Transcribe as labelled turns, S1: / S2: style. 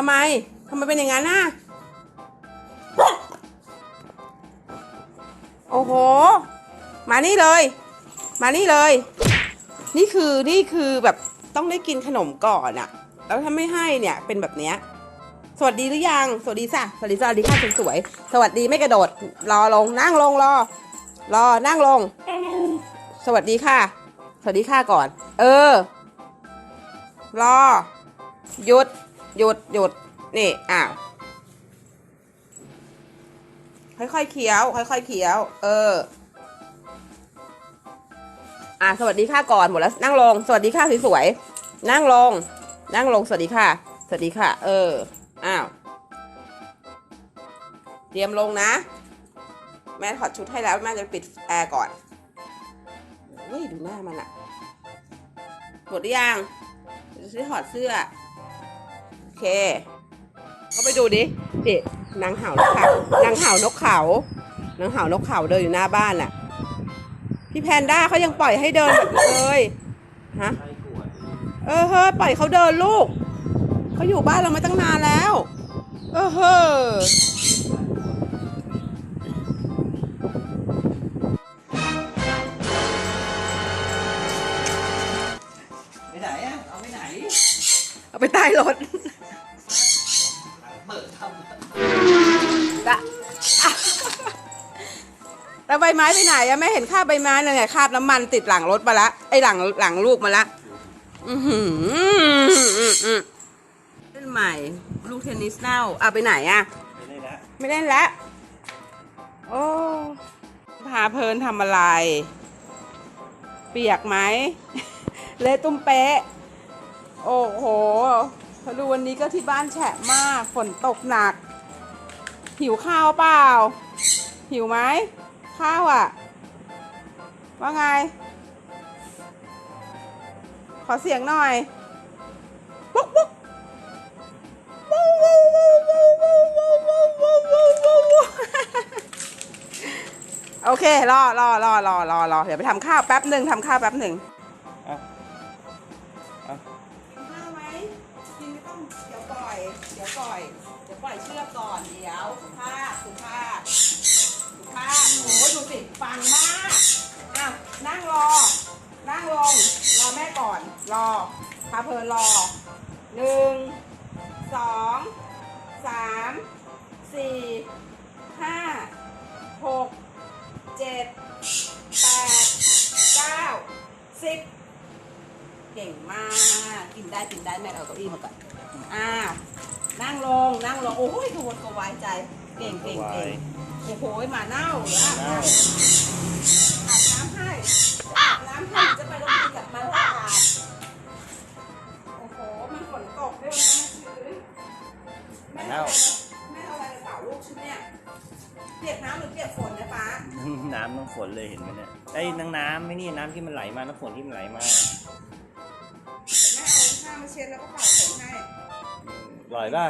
S1: ทำไมทำไมเป็นอย่างนั้นน่ะ โอ้โห มานี่เลย มานี่เลย นี่คือนี่คือแบบต้องได้กินขนมก่อนอะแล้วถ้าไม่ให้เนี่ยเป็นแบบเนี้ยสวัสดีหรือยัง สวัสดีจ้ะสวัสดีจ้ะสวัสดีค่ะสวยสวัสดีไม่กระโดด รอลง นั่งลงรอ รอ นั่งลง สวัสดีค่ะ สวัสดีค่ะก่อน เออ รอ หยุด หยุดหยุดนี่อ้าวค่อยๆเคี้ยว ค่อยๆเคี้ยว เออ อะสวัสดีค่ะก่อนหมดแล้วนั่งลง สวัสดีค่ะสวยๆนั่งลง นั่งลงสวัสดีค่ะ สวัสดีค่ะ เอออ้าวเตรียมลงนะ แม่ถอดชุดให้แล้วแม่จะปิดแอร์ก่อนเฮ้ยดูหน้ามันอะหมดหรือยังจะได้ถอดเสื้อ เคก็ไปดูดิพี่นางเห่านกเขานางเห่านกเขานางเห่านกเขาเดินอยู่หน้าบ้านน่ะ พี่แพนด้าเขายังปล่อยให้เดินแบบนี้เลยฮะเออเฮ้ยปล่อยเขาเดินลูกเขาอยู่บ้านเรามาตั้งนานแล้ว เออเฮ้อ
S2: ไปไหนอะเอาไปไหน
S1: เอาไปใต้รถ แล้วใบไม้ไปไหนอะไม่เห็นคราบใบไม้เลยไงคราบน้ำมันติดหลังรถมาละไอหลังหลังลูกมาละอือหือเล่นใหม่ ลูกเทนนิสเน่าเอาไปไหนอะำ
S2: ไปเลยนละ
S1: ไม่เล่นแล้วโอ้พาเพลินทำอะไร เปียกไหมเละตุ้มเป๊ะ โอ้โหพอดูวันนี้ก็ที่บ้านแฉะมากฝนตกหนัก หิวข้าวเปล่า หิวไหม ข้าวอะ ว่าไง ขอเสียงหน่อยปุ๊กปุ๊กโอเค รอรอรอรอรอรอเดี๋ยวไปทำข้าวแป๊บหนึ่งทำข้าวแป๊บหนึ่ง
S2: เอาเอา
S1: กินข้าวไหมกินไม่ต้อง เดี๋ยวปล่อย เดี๋ยวปล่อย เดี๋ยวปล่อยเชือกก่อน เดี๋ยวสุภาพสุภาพ สุภาโอ้โหดูสิฟังมากอ้าวนั่งรอ นั่งลง รอแม่ก่อน รอพาเพลินรอหนึ่งสองสามสี่ห้าหกเจ็ดแปดเก้าสิบเก่งมาก กินได้กินได้แม่เอาเก้าอี้มาก่อนอ้าวนั่งลง นั่งลง โอ้ยกระวนกระวายใจ เก่งเก่งเก่ง โอ้โหหมาเน่าเหรืออาบน้ำอาบน้ำให้อาบน้ำให้จะไปโรงเรียนกับมันอาบโอ้โห มันฝนตกด้วยนะแม่ชื้นแม่เอาอะไรแม่เอาอะไรไปเป่าลูกชุดเนี่ยเปียกน้ำหรือเปียกฝนนี่ยป้า
S2: น้ำน้ำฝนเลยเห็นไหมเนี่ยไอ้ยน้ำน้ำไม่นี่น้ำที่มันไหลมาน้ำฝนที่มันไหลมา
S1: แม่เอาผ้ามาเช็ดแล้วก็เป่าฝนให้
S2: อร่อยป่ะ